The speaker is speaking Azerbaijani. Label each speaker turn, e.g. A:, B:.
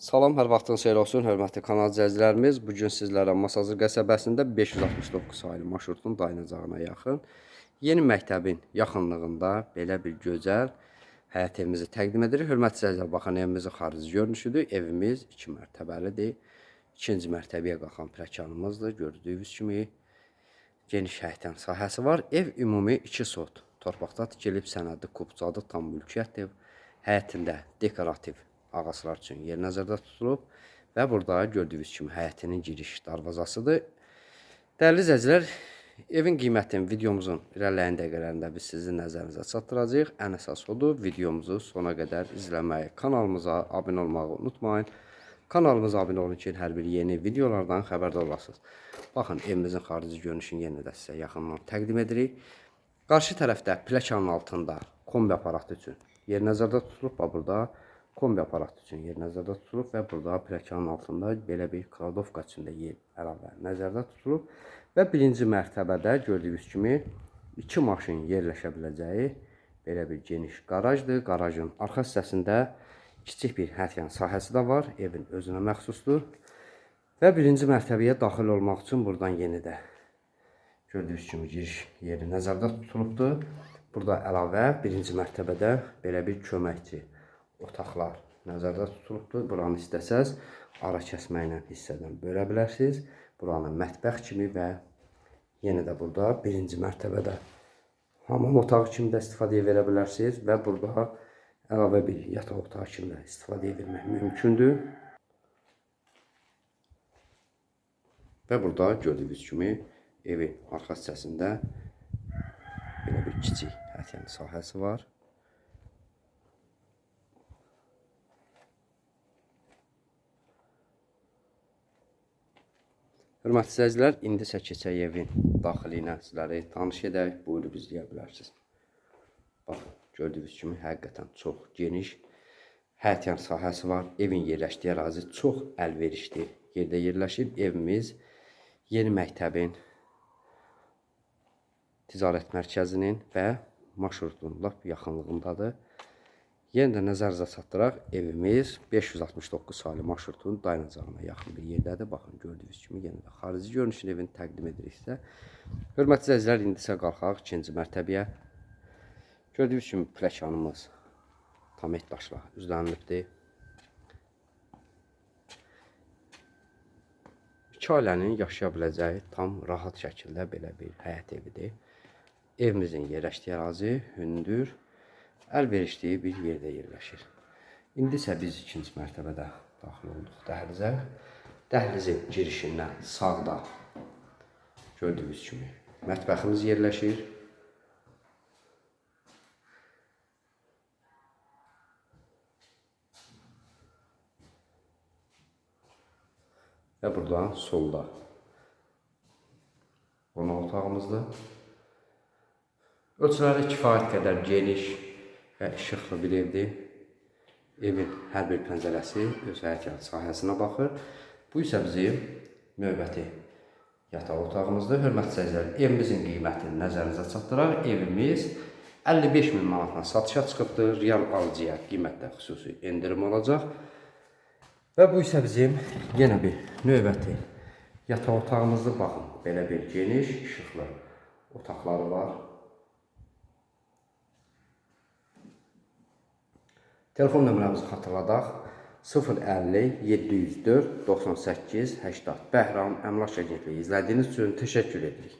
A: Salam, hər vaxtınız xeyir olsun, hörmətli kanal izləyicilərimiz. Bu gün sizlərə Masazır qəsəbəsində 569 saylı marşrutun dayanacağına yaxın yeni məktəbin yaxınlığında belə bir gözəl həyət evimizi təqdim edirik. Hörmətli izləyicilər, baxın evimizin xarici görünüşüdür. Evimiz 2 mərtəbəlidir. İkinci mərtəbəyə qalxan pləkanımızdır. Gördüyünüz kimi geniş həyətən sahəsi var. Ev ümumi 2 sot torpaqda tikilib, sənədli kubcadır, tam mülkiyyət ev. Həyətində dekorativ ağaclar üçün yer nəzərdə tutulub və burada gördüyünüz kimi həyətinin giriş darvazasıdır. Dəyərli izləyicilər, evin qiymətini videomuzun irəliləyən dəqiqələrində biz sizin nəzərinizə çatdıracağıq. Ən əsas odur, videomuzu sona qədər izləməyi, kanalımıza abunə olmağı unutmayın. Kanalımıza abunə olun ki, hər bir yeni videolardan xəbərdar olasınız. Baxın, evimizin xarici görünüşünü yenə də sizə yaxından təqdim edirik. Qarşı tərəfdə pləkanın altında kombi aparatı üçün yer nəzərdə tutulub. Burada kombi aparatı üçün yer nəzərdə tutulub və burada pləkanın altında belə bir kladovka üçün də yer əlavə nəzərdə tutulub və birinci mərtəbədə gördüyünüz kimi iki maşın yerləşə biləcəyi belə bir geniş qarajdır. Qarajın arxa hissəsində kiçik bir hətyan sahəsi də var. Evin özünə məxsusdur. Və birinci mərtəbəyə daxil olmaq üçün buradan yeni də gördüyünüz kimi giriş yeri nəzərdə tutulubdur. Burada əlavə birinci mərtəbədə belə bir köməkçi otaqlar nəzərdə tutulubdur. Buranı istəsəz ara kəsmə ilə hissədən bölə bilərsiniz. Buranı mətbəx kimi və yenə də burada birinci mərtəbədə hamam otağı kimi də istifadəyə verə bilərsiniz və burada əlavə bir yataq otağı kimi də istifadəyə vermək mümkündür. Və burada gördüyünüz kimi evin arxa hissəsində belə bir kiçik hətyan sahəsi var. Hörmətli izləyicilər, indi isə keçək evin daxilinə sizləri tanış edək. Buyurub izləyə bilərsiniz. Bax, gördüyünüz kimi həqiqətən çox geniş həyətyan sahəsi var. Evin yerləşdiyi ərazi çox əlverişli yerdə yerləşir. Evimiz yeni məktəbin ticarət mərkəzinin və marşrutun lap yaxınlığındadır. Yenə də nəzərinizə çatdıraq, evimiz 569 saylı marşrutun dayanacağına yaxın bir yerdədir. Baxın, gördüyünüz kimi yenə də xarici görünüşünü evini təqdim edirik sizə. Hörmətli izləyicilər, indi isə qalxaq ikinci mərtəbəyə. Gördüyünüz kimi pləkanımız tam et daşla üzlənilibdir. İki ailənin yaşaya biləcəyi tam rahat şəkildə belə bir həyət evidir. Evimizin yerləşdiyi ərazi hündür, əlverişli bir yerdə yerləşir. İndi isə biz ikinci mərtəbədə daxil olduq dəhlizə. Dəhlizin girişindən sağda gördüyünüz kimi mətbəximiz yerləşir. Və buradan solda qonaq otağımızdır. Ölçüləri kifayət qədər geniş və işıqlı bir evdir. Evin hər bir pəncərəsi öz hərəkət sahəsinə baxır. Bu isə bizim növbəti yataq otağımızdır. Hörmətli izləyicilər, evimizin qiymətini nəzərinizə çatdıraq. Evimiz 55 min manatdan satışa çıxıbdır. Real alıcıya qiymətdə xüsusi endirim olacaq. Və bu isə bizim yenə bir növbəti yataq otağımızdır. Baxın, belə bir geniş, işıqlı otaqları var. Telefon nömrəmizi xatırladaq. 050 704 98 80. Bəhram Əmlak Agentliyi izlədiyiniz üçün təşəkkür edirik.